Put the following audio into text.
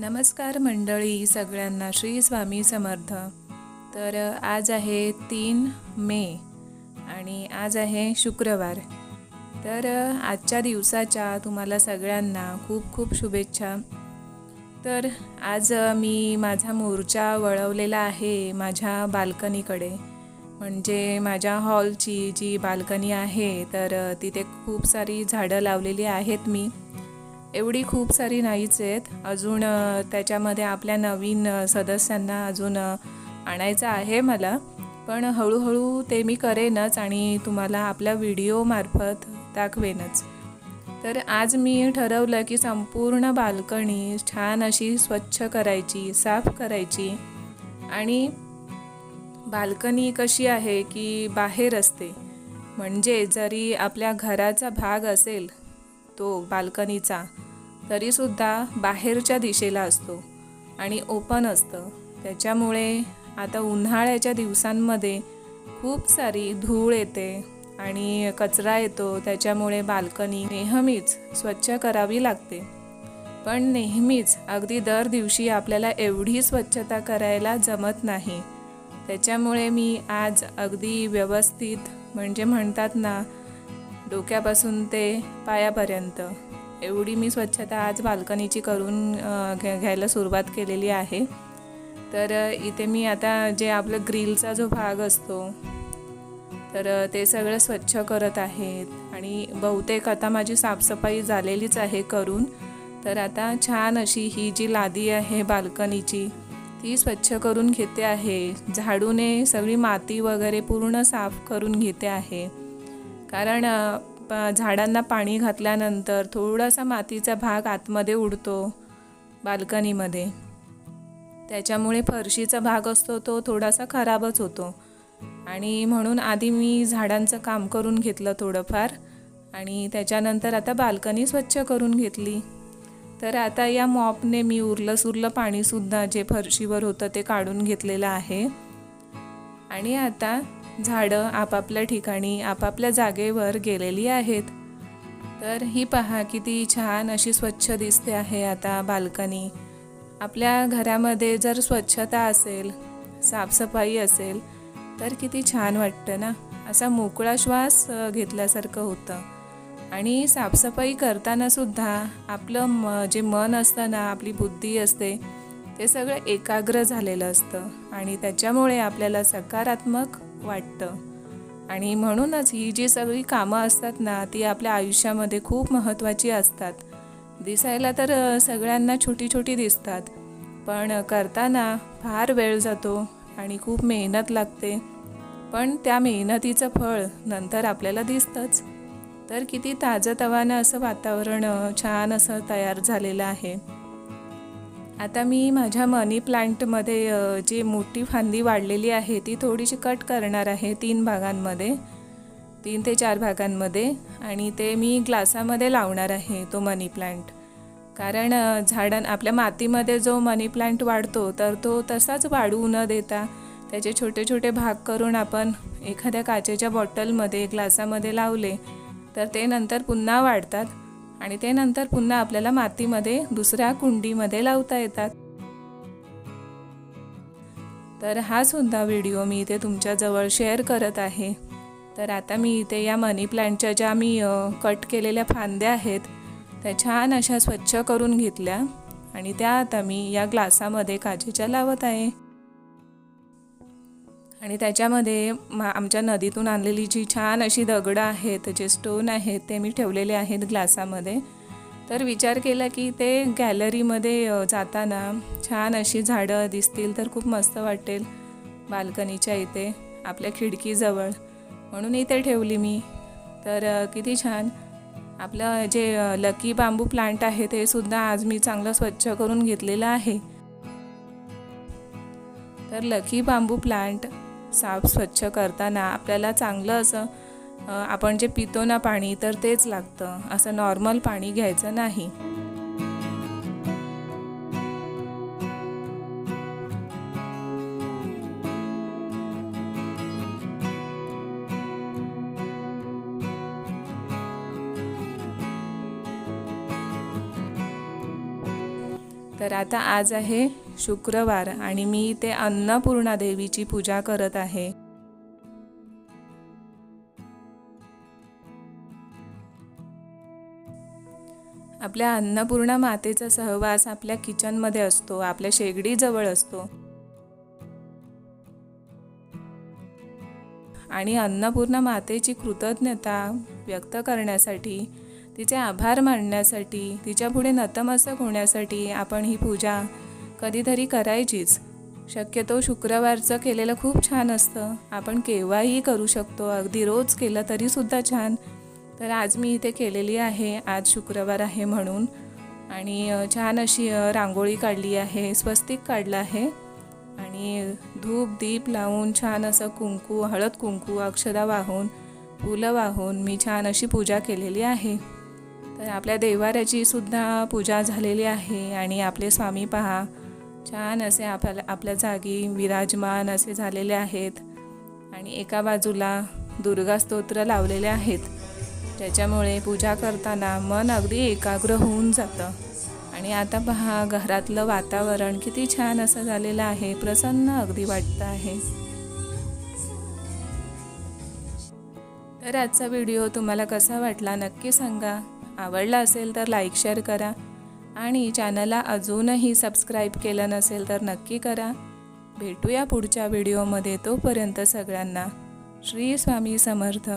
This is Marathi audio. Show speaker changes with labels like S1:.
S1: नमस्कार मंडळी सगळ्यांना श्री स्वामी समर्थ. तर आज आहे तीन मे आणि आज आहे शुक्रवार. तर आजच्या दिवसाच्या तुम्हाला सगळ्यांना खूप खूप शुभेच्छा. तर आज मी माझा मोर्चा वळवलेला आहे माझ्या बाल्कनीकडे. म्हणजे माझ्या हॉलची जी बाल्कनी आहे तर तिथे खूप सारी झाडं लावलेली आहेत मी. एवढी खूप सारी नाहीच आहेत. अजून त्याच्यामध्ये आपल्या नवीन सदस्यांना अजून आणायचं आहे मला. पण हळूहळू ते मी करेनच आणि तुम्हाला आपल्या व्हिडिओमार्फत दाखवेनच. तर आज मी ठरवलं की संपूर्ण बाल्कनी छान अशी स्वच्छ करायची साफ करायची. आणि बाल्कनी कशी आहे की बाहेर असते. म्हणजे जरी आपल्या घराचा भाग असेल तो बाल्कनीचा तरीसुद्धा बाहेरच्या दिशेला असतो आणि ओपन असतं. त्याच्यामुळे आता उन्हाळ्याच्या दिवसांमध्ये खूप सारी धूळ येते आणि कचरा येतो. त्याच्यामुळे बाल्कनी नेहमीच स्वच्छ करावी लागते. पण नेहमीच अगदी दर दिवशी आपल्याला एवढी स्वच्छता करायला जमत नाही. त्याच्यामुळे मी आज अगदी व्यवस्थित म्हणजे म्हणतात ना डोक्यापासून ते पायापर्यंत. एवढी मी स्वच्छता आज बाल्कनीची करून घ्या घ्यायला सुरुवात केलेली आहे. तर इथे मी आता जे आपलं ग्रिलचा जो भाग असतो तर ते सगळं स्वच्छ करत आहेत. आणि बहुतेक आता माझी साफसफाई झालेलीच आहे करून. तर आता छान अशी ही जी लादी आहे बाल्कनीची ती स्वच्छ करून घेते आहे. झाडूने सगळी माती वगैरे पूर्ण साफ करून घेते आहे. कारण प- झाडांना पाणी घातल्यानंतर थोडासा मातीचा भाग आतमध्ये उडतो बाल्कनीमध्ये. त्याच्यामुळे फरशीचा भाग असतो तो थोडासा खराबच होतो. आणि म्हणून आधी मी झाडांचं काम करून घेतलं थोडंफार आणि त्याच्यानंतर आता बाल्कनी स्वच्छ करून घेतली. तर आता या मॉपने मी उरलं सुरलं पाणीसुद्धा जे फरशीवर होतं ते काढून घेतलेलं आहे. आणि आता झाडं आपापल्या ठिकाणी आपापल्या जागेवर गेलेली आहेत. तर ही पहा किती छान अशी स्वच्छ दिसते आहे आता बाल्कनी. आपल्या घरामध्ये जर स्वच्छता असेल साफसफाई असेल तर किती छान वाटतं ना? असा मोकळा श्वास घेतल्यासारखं होतं. आणि साफसफाई करताना सुद्धा आपलं म जे मन असतं ना आपली बुद्धी असते ते सगळं एकाग्र झालेलं असतं. आणि त्याच्यामुळे आपल्याला सकारात्मक वाटतं. आणि म्हणूनच ही जी सगळी कामं असतात ना ती आपल्या आयुष्यामध्ये खूप महत्त्वाची असतात. दिसायला तर सगळ्यांना छोटी छोटी दिसतात. पण करताना फार वेळ जातो आणि खूप मेहनत लागते. पण त्या मेहनतीचं फळ नंतर आपल्याला दिसतंच. तर किती ताजंतवानं असं वातावरण छान असं तयार झालेलं आहे. आता मी माझ्या मनी प्लांटमध्ये जी मोठी फांदी वाढलेली आहे ती थोडीशी कट करणार आहे तीन भागांमध्ये तीन ते चार भागांमध्ये आणि ते मी ग्लासामध्ये लावणार आहे तो मनी प्लांट. कारण झाडां आपल्या मातीमध्ये जो मनी प्लांट वाढतो तर तो तसाच वाढू न देता त्याचे छोटे छोटे भाग करून आपण एखाद्या काचेच्या बॉटलमध्ये ग्लासामध्ये लावले तर ते नंतर पुन्हा वाढतात. आणि ते नंतर पुन्हा आपल्याला मातीमध्ये दुसऱ्या कुंडीमध्ये लावता येतात. तर हा सुद्धा व्हिडिओ मी इथे तुमच्याजवळ शेअर करत आहे. तर आता मी इथे या मनी प्लांटच्या ज्या मी कट केलेल्या फांद्या आहेत त्या छान अशा स्वच्छ करून घेतल्या. आणि त्या आता मी या ग्लासामध्ये काचेच्या लावत आहे. आणि त्याच्यामध्ये मा आमच्या नदीतून आणलेली जी छान अशी दगडं आहेत जे स्टोन आहेत ते मी ठेवलेले आहेत ग्लासामध्ये. तर विचार केला की ते गॅलरीमध्ये जाताना छान अशी झाडं दिसतील तर खूप मस्त वाटेल बाल्कनीच्या इथे आपल्या खिडकीजवळ. म्हणून इथे ठेवली मी. तर किती छान. आपलं जे लकी बांबू प्लांट आहे ते सुद्धा आज मी चांगलं स्वच्छ करून घेतलेलं आहे. तर लकी बांबू प्लांट साफ स्वच्छ करताना आपल्याला चांगलं असं आपण जे पितो ना पाणी तर तेच लागतं. असं नॉर्मल पाणी घ्यायचं नाही. तर आता आज आहे शुक्रवार आणि मी इथे अन्नपूर्णा देवीची पूजा करत आहे. आपल्या अन्नपूर्णा मातेचा सहवास आपल्या किचनमध्ये असतो आपल्या शेगडीजवळ असतो. आणि अन्नपूर्णा मातेची कृतज्ञता व्यक्त करण्यासाठी तिचे आभार मानण्यासाठी तिच्या पुढे नतमस्तक होण्यासाठी आपण ही पूजा कधीतरी करायचीच. शक्यतो शुक्रवारचं केलेलं खूप छान असतं. आपण केव्हाही करू शकतो. अगदी रोज केलं तरीसुद्धा छान. तर आज मी इथे केलेली आहे. आज शुक्रवार आहे म्हणून. आणि छान अशी रांगोळी काढली आहे. स्वस्तिक काढलं आहे. आणि धूप दीप लावून छान असं कुंकू हळद कुंकू अक्षदा वाहून फुलं वाहून मी छान अशी पूजा केलेली आहे. तर आपल्या देवाऱ्याची सुद्धा पूजा झालेली आहे आणि आपले स्वामी पहा. छान असे आपल्या आपल्या जागी विराजमान असे झालेले आहेत. आणि एका बाजूला दुर्गा स्तोत्र लावलेले आहेत. त्याच्यामुळे पूजा करताना मन अगदी एकाग्र होऊन जातं. आणि आता पहा घरातलं वातावरण किती छान असं झालेलं आहे. प्रसन्न अगदी वाटतं आहे. तर आजचा व्हिडिओ तुम्हाला कसा वाटला नक्की सांगा. आवडला असेल तर लाईक शेअर करा. आणि चॅनलला अजूनही सबस्क्राईब केलं नसेल तर नक्की करा. भेटूया पुढच्या व्हिडिओमध्ये तोपर्यंत सगळ्यांना. श्री स्वामी समर्थ.